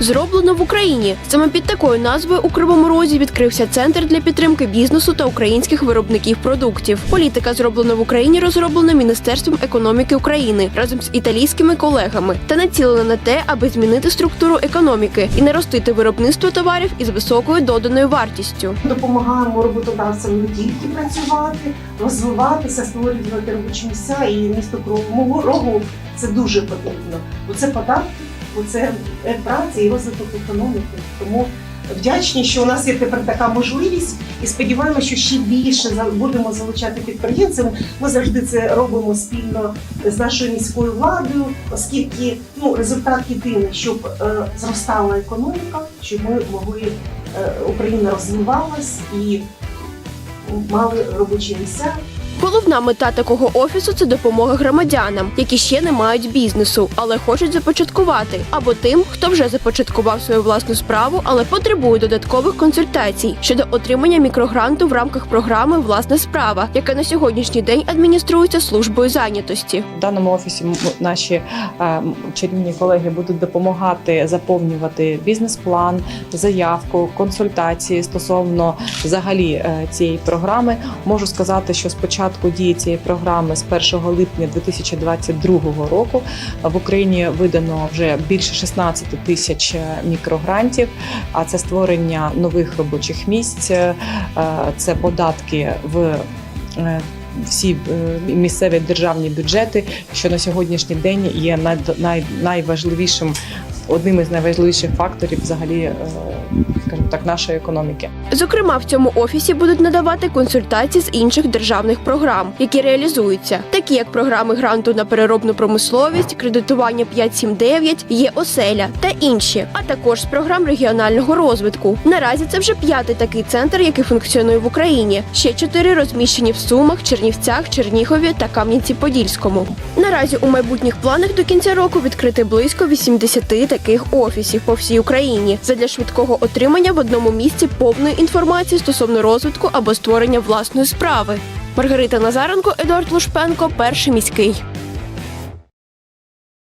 Зроблено в Україні. Саме під такою назвою у Кривому Розі відкрився центр для підтримки бізнесу та українських виробників продуктів. Політика зроблена в Україні розроблена Міністерством економіки України разом з італійськими колегами та націлена на те, аби змінити структуру економіки і наростити виробництво товарів із високою доданою вартістю. Допомагаємо роботодавцям не тільки працювати, розвиватися, створювати робочі місця і місто Кривому Рогу це дуже потрібно. Бо це податки, це е, праця і розвиток економіки. Тому вдячні, що у нас є тепер така можливість, і сподіваємося, що ще більше будемо залучати підприємців. Ми завжди це робимо спільно з нашою міською владою, оскільки ну результат єдиний, щоб е, зростала економіка, щоб ми могли е, Україна розвивалась і мали робочі місця. Головна мета такого офісу це допомога громадянам, які ще не мають бізнесу, але хочуть започаткувати, або тим, хто вже започаткував свою власну справу, але потребує додаткових консультацій щодо отримання мікрогранту в рамках програми Власна справа, яка на сьогоднішній день адмініструється службою зайнятості. В даному офісі наші е, чарівні колеги будуть допомагати заповнювати бізнес-план, заявку, консультації стосовно взагалі е, цієї програми. Можу сказати, що з початку дії цієї програми з 1 липня 2022 року в Україні видано вже більше 16 тисяч е, мікрогрантів. А це створення нових робочих місць, е, це податки в е, всі місцеві державні бюджети, що на сьогоднішній день є най, най, найважливішим одним із найважливіших факторів взагалі, скажімо так, нашої економіки. Зокрема, в цьому офісі будуть надавати консультації з інших державних програм, які реалізуються, такі як програми гранту на переробну промисловість, кредитування 579, є оселя та інші, а також з програм регіонального розвитку. Наразі це вже п'ятий такий центр, який функціонує в Україні. Ще чотири розміщені в Сумах, Чернівцях, Чернігові та Кам'янці-Подільському. Наразі у майбутніх планах до кінця року відкрити близько 80 таких офісів по всій Україні задля швидкого отримання в одному місці повної інформації стосовно розвитку або створення власної справи. Маргарита Назаренко, Едуард Лушпенко, перший міський.